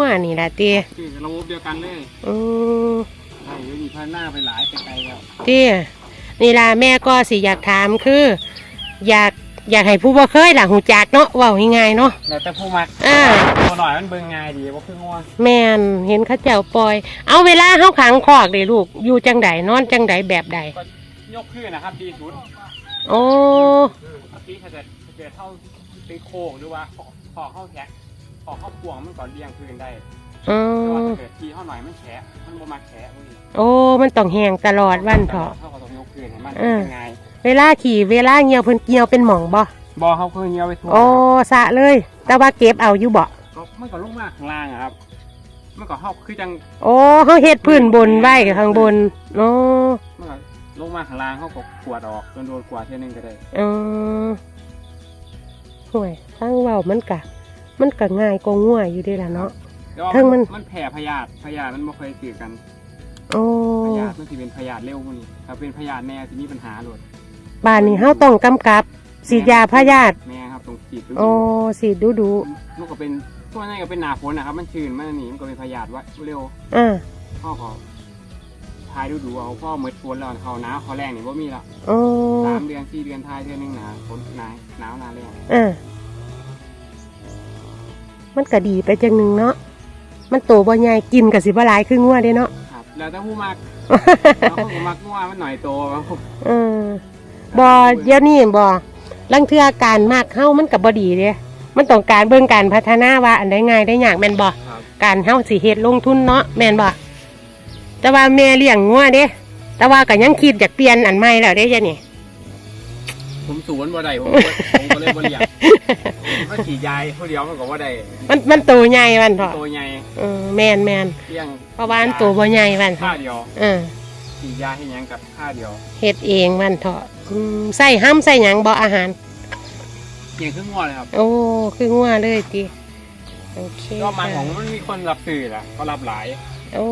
วนี่ล่ะติคือระบบเดียวกันเลยอือใช่มีพันหน้าไปหลายไปไกลแล้วตินี่ล่ะแม่ก็สิอยากถามคือ อยากอยากให้ผู้บ่เคยล่ะหูจักเนาะเว้าง่ายๆเนาะ แล้วแต่ผู้มักอ่า ตัวหน่อยมันเบิ่งง่ายดีว่าคืองัวแม่นเห็นเขาเจ้าปล่อย เอาเวลาเฮาขังคอกเด้ลูกอยู่จังใดนอนจังใดแบบใดยกขึ้นนะครับดีสุดโอ้เมื่อกี้ถ้าจะถ้าจะเท่าตีโคกหรือว่าขอขอเข้าแขก อเข้าพวงมันก่อนเลี้ยงพื้นได้อืแต่ว่าอถ้าเกิดทีเข้าหน่อยมันแฉะมันบ่มาแฉะมึงโอ้ มันต้องแห้งตลอดวันเถาะเท่ากับต้องยกขึ้นให้มันเออง่ายเวลาขี่เวลาเหี่ยวเพิ่นเกี่ยวเป็นหม่องบ่บอเขาเคยเงี้ยวไปทั่วโอ้สะเลย แต่ว่าเก็บเอาอยู่บ่ก็มันก็ลงมาข้างล่างอะครับ มันก็เข้าคือจังโอ้เฮาเฮ็ดพื้นบนไว้ข้างบนโอ้มันก็ลงมาข้างล่างเขาก็กวาดออกจนโดนกวาดเท่ยหนึงก็ได้ เออห่วยฟังเว้ามันกะ มันก็ง่ายกว่างัวอยู่เด้ล่ะเนาะแต่ว่าเทิงมัน มันแผ่พยาธิพยาธิมันบ่เคยตื่นกันโอ้พยาธิมันสิเป็นพยาธิเร็วกว่านี้ถ้าเป็นพยาธิแน่สิมีปัญหาโลดบ้านนี้เฮาต้องกำกับฉีดยาพยาธิแม่ครับตรงฉีดโอ้ฉีดดูดูมันก็เป็นช่วงนั้นก็เป็นหนาฝนนะครับ มันชื้นมันนี่มันก็เป็นพยาธิว่าเร็วๆอ่าพ่อก็ทายดูดูๆเอาพ่อเมื่อฝนแล้วเขาหนาวเขาแรงนี่บ่มีแล้วโอ้สามเดือนสี่เดือนทายเดือนหนึงหนาฝนหนาวหนาวหนาแรงอ่า มันก็ดีไปจังหนึงเนาะมันโตบ่ใหญ่กินก็สิบ่หลายคืองัวเด้เนาะครับ แล้วแต่ผู้มักบางคนก็มักงัวมันหน่อยโตบางคนเออบ่เดี๋ยวนี้บ่ลังเทื่อการมากเฮามันก็บ่ดีเด้มันต้องการเบิ่งการพัฒนาว่าอันใดง่ายได้ยากแม่นบ่ครับการเฮาสิเฮ็ดลงทุนเนาะแม่นบ่แต่ว่าแม่เลี้ยงงัวเด้แต่ว่าก็ยังคิดอยากเปลี่ยนอันใหม่แล้วเด้จ้ะนี่ ผมสูนบ่ได้ผมก็ผมก็เลยบ่เลี้ยงมันขี่ยายผู้เดียวมันก็บ่ได้มันมันโตใหญ่วันเถาะตัวใหญ่เออแม่นแม่นเลี้ยงเพราะว่ามันโตบ่ใหญ่วันค่าเถาะเดียวเออขี่ยาให้หยังกับค่าเดียวเฮ็ดเองวันเถาะอืมใส่ห้ำใส่หยังบ่อาหารเพียงครึ่งงัวเลยครับโอ้คืองัวเลยติโอเคก็มันของมันมีคนรับซื้อละก็รับหลายโอ้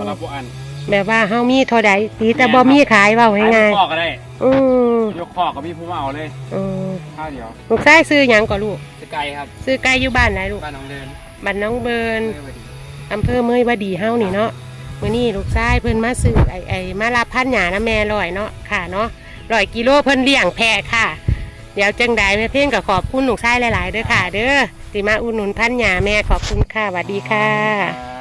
ก็รับบ่อันแบบว่าเฮามีเท่าใดตีแต่บ่มีขายเว้าขายง่ายยกข้อก็ได้ ๆอืม ยกข้อก็มีผู้มาเอาเลยอืมค่าเดียวลูกชายซื้อหยังก็ลูกจะไกลครับซื้อไก่อยู่บ้านไหนลูกบ้านน้องเดินบ้านน้องเบิร์น เออไปดิอำเภอเมยวดีเฮานี่เนาะมื้อนี้ลูกชายเพิ่นมาซื้อไอ้ไอ้มารับพันหยานะแม่ร้อยเนาะค่ะเนาะร้อยกิโลเพิ่นเลี้ยงแพะค่ะ เดี๋ยวจังใดแม่เพ่งก็ขอบคุณลูกชายหลาย ๆ เด้อค่ะ เด้อที่มาอุดหนุนพันหยาแม่ขอบคุณค่ะสวัสดีค่ะ ครับ